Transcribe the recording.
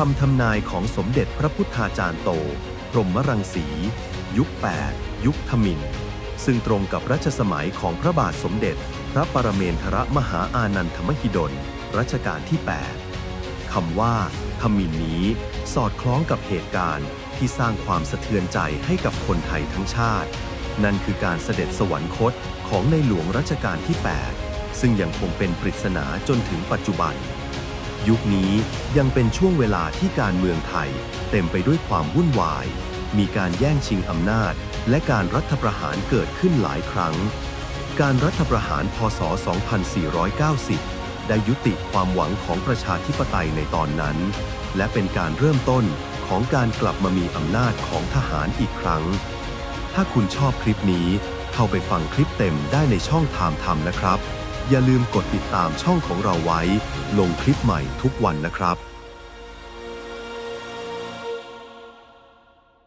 คำทำนายของสมเด็จพระพุทธาจารย์โต พรหมรังสี ยุค 8 ยุคธมิน ซึ่งตรงกับรัชสมัยของพระบาทสมเด็จ พระปรเมนทรมหาอานันทมหิดล รัชกาลที่ 8 คำว่าธมินนี้สอดคล้องกับเหตุการณ์ที่สร้างความสะเทือนใจให้กับคนไทยทั้งชาติ นั่นคือการเสด็จสวรรคตของในหลวงรัชกาลที่ 8 ซึ่งยังคงเป็นปริศนาจนถึงปัจจุบัน ยุคนี้ยังเป็นช่วงเวลาที่การเมืองไทย เต็มไปด้วยความวุ่นวาย มีการแย่งชิงอำนาจ และการรัฐประหารเกิดขึ้นหลายครั้ง การรัฐประหารพศ 2490 ได้ยุติความหวังของประชาธิปไตยในตอนนั้น และเป็นการเริ่มต้นของการกลับมามีอำนาจของทหารอีกครั้ง ถ้าคุณชอบคลิปนี้ เข้าไปฟังคลิปเต็มได้ในช่องไทม์ทำนะครับ อย่าลืมกดติดตามช่องของเราไว้ ลงคลิปใหม่ทุกวันนะครับ